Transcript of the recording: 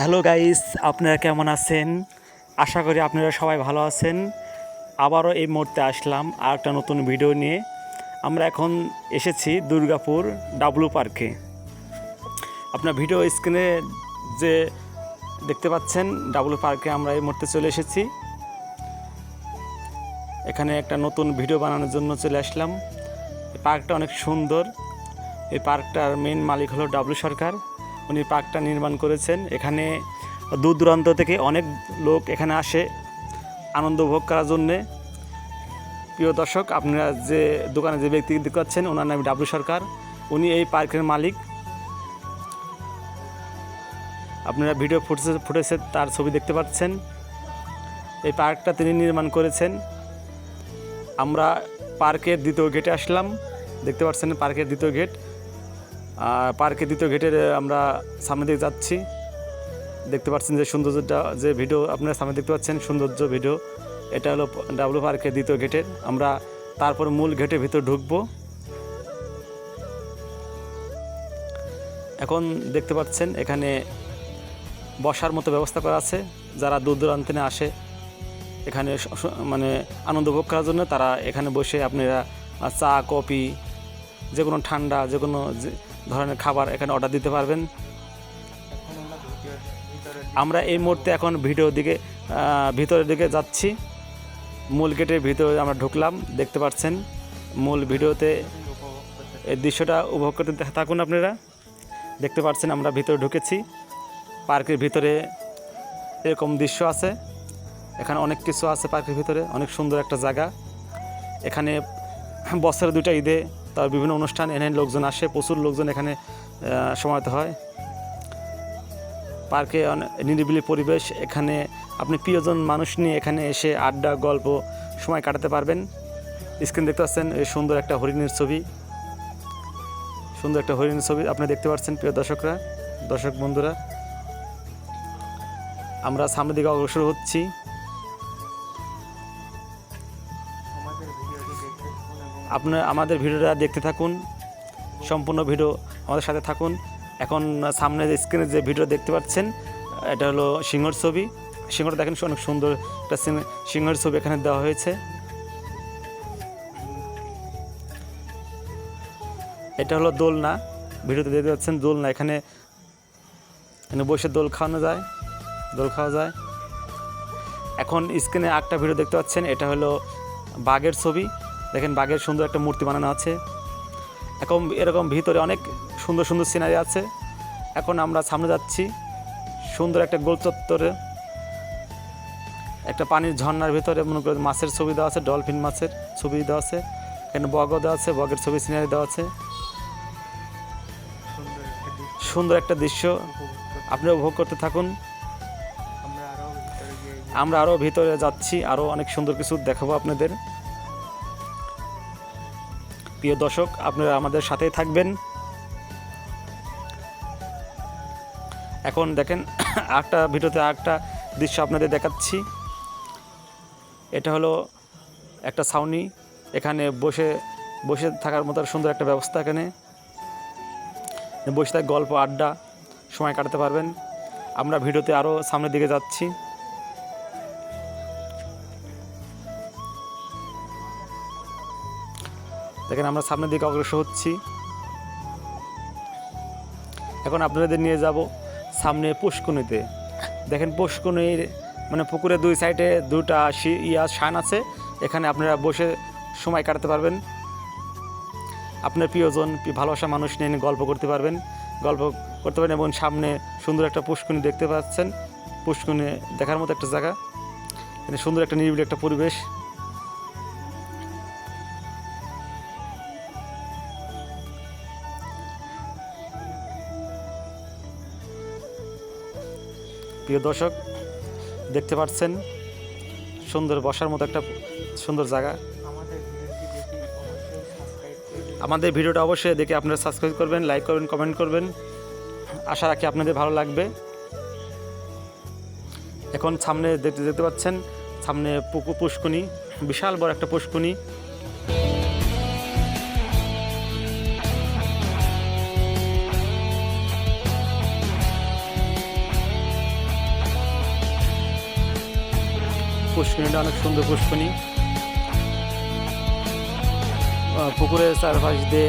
Hello guys, আপনারা কেমন আছেন? আশা করি আপনারা সবাই ভালো আছেন। আবারও এই মুহূর্তে আসলাম আর একটা নতুন ভিডিও নিয়ে। আমরা এখন এসেছি দুর্গাপুর ডাব্লু পার্কে আপনার ভিডিও স্ক্রিনে যে দেখতে পাচ্ছেন ডাব্লু পার্কে আমরা এই মুহূর্তে চলে এসেছি। এখানে একটা নতুন ভিডিও বানানোর জন্য চলে আসলাম। পার্কটা অনেক সুন্দর। এই পার্কটার মেন মালিক হলো ডাব্লু সরকার। উনি পার্কটা নির্মাণ করেছেন। এখানে দূর দূরান্ত থেকে অনেক লোক এখানে আসে আনন্দ উপভোগ করার জন্যে। প্রিয় দর্শক, আপনারা যে দোকানে যে ব্যক্তি দেখতে ওনার নাম ডাব্লু সরকার। উনি এই পার্কের মালিক। আপনারা ভিডিও ফুটেছে ফুটেছে তার ছবি দেখতে পাচ্ছেন। এই পার্কটা তিনি নির্মাণ করেছেন। আমরা পার্কের দ্বিতীয় গেটে আসলাম। দেখতে পাচ্ছেন পার্কের দ্বিতীয় গেট। আর পার্কের দ্বিতীয় গেটের আমরা সামনে দিকে যাচ্ছি। দেখতে পাচ্ছেন যে সৌন্দর্যটা, যে ভিডিও আপনারা সামনে দেখতে পাচ্ছেন, সৌন্দর্য ভিডিও, এটা হলো ডাব্লু পার্কের দ্বিতীয় গেটের। আমরা তারপর মূল গেটের ভিতর ঢুকবো। এখন দেখতে পাচ্ছেন, এখানে বসার মতো ব্যবস্থা করা আছে। যারা দূর দূরান্তে আসে, এখানে মানে আনন্দ উপভোগ করার জন্য তারা এখানে বসে আপনারা চা, কফি যে কোনো ঠান্ডা যে কোনো ধরনের খাবার এখানে অর্ডার দিতে পারবেন। আমরা এই মুহূর্তে এখন ভিডিও দিকে ভিতরের দিকে যাচ্ছি। মূল গেটের ভিতরে আমরা ঢুকলাম, দেখতে পাচ্ছেন। মূল ভিডিওতে এই দৃশ্যটা উপভোগ করতে থাকুন আপনারা। দেখতে পাচ্ছেন আমরা ভিতরে ঢুকেছি। পার্কের ভিতরে এরকম দৃশ্য আছে। এখানে অনেক কিছু আছে পার্কের ভিতরে, অনেক সুন্দর একটা জায়গা। এখানে বছরে দুইটা ঈদে তার বিভিন্ন অনুষ্ঠান এনে লোকজন আসে, প্রচুর লোকজন এখানে সমাবেত হয়। পার্কে নিরিবিলি পরিবেশ, এখানে আপনি প্রিয়জন মানুষ নিয়ে এখানে এসে আড্ডা, গল্প, সময় কাটাতে পারবেন। স্ক্রিন দেখতে পাচ্ছেন সুন্দর একটা হরিণের ছবি। সুন্দর একটা হরিণের ছবি আপনি দেখতে পাচ্ছেন, প্রিয় দর্শকরা, দর্শক বন্ধুরা। আমরা সামনের দিকে অগ্রসর হচ্ছি। আপনার আমাদের ভিডিওটা দেখতে থাকুন, সম্পূর্ণ ভিডিও আমাদের সাথে থাকুন। এখন সামনে স্ক্রিনে যে ভিডিও দেখতে পাচ্ছেন, এটা হলো সিংহর ছবি। সিংহটা দেখেন অনেক সুন্দর একটা সিংহের ছবি এখানে দেওয়া হয়েছে। এটা হলো দোলনা। ভিডিওতে দেখতে পাচ্ছেন দোলনা। এখানে এখানে বসে দোল খাওয়ানো যায়, দোল খাওয়া যায়। এখন স্ক্রিনে একটা ভিডিও দেখতে পাচ্ছেন, এটা হলো বাঘের ছবি। দেখেন বাঘের সুন্দর একটা মূর্তি বানানো আছে। এখন এরকম ভিতরে অনেক সুন্দর সুন্দর সিনারি আছে। এখন আমরা সামনে যাচ্ছি সুন্দর একটা গোল চত্বরে একটা পানির ঝর্ণার ভিতরে, মনে করেন মাছের ছবি দেওয়া আছে ডলফিন মাছের ছবি দেওয়া আছে, এখানে বগও দেওয়া আছে, বগের ছবি সিনারি দেওয়া আছে। সুন্দর একটা দৃশ্য। আপনি উপভোগ করতে থাকুন। আমরা আরও ভিতরে যাচ্ছি আরও অনেক সুন্দর কিছু দেখাবো আপনাদের। প্রিয় দর্শক, আপনারা আমাদের সাথেই থাকবেন। এখন দেখেন একটা ভিডিওতে একটা দৃশ্য আপনাদের দেখাচ্ছি। এটা হলো একটা ছাউনি। এখানে বসে বসে থাকার মতো সুন্দর একটা ব্যবস্থা এখানে। বসে থাকে গল্প, আড্ডা সময় কাটাতে পারবেন। আমরা ভিডিওতে আরও সামনের দিকে যাচ্ছি। দেখেন আমরা সামনের দিকে অগ্রসর হচ্ছি। এখন আপনাদের নিয়ে যাব সামনে পুষ্কুনিতে দেখেন পুষ্কুনির মানে পুকুরের দুই সাইডে দুটা ইয়া শান আছে। এখানে আপনারা বসে সময় কাটাতে পারবেন। আপনার প্রিয়জন, প্রিয় ভালোবাসা মানুষ নিয়ে গল্প করতে পারবেন। গল্প করতে পারেন এবং সামনে সুন্দর একটা পুষ্কুনি দেখতে পাচ্ছেন। পুষ্কুনি দেখার মতো একটা জায়গা। সুন্দর একটা নিরিবিলি একটা পরিবেশ। প্রিয় দর্শক, দেখতে পাচ্ছেন, সুন্দর বসার মতো একটা সুন্দর জায়গা। আমাদের ভিডিওটা অবশ্যই দেখে আপনারা সাবস্ক্রাইব করবেন লাইক করবেন কমেন্ট করবেন। আশা রাখি আপনাদের ভালো লাগবে। এখন সামনে দেখতে দেখতে পাচ্ছেন, সামনে পুষ্কুনি, বিশাল বড় একটা পুষ্কুনি। পুষ্করিণীটা অনেক সুন্দর আহ, পুকুরের চারপাশ দিয়ে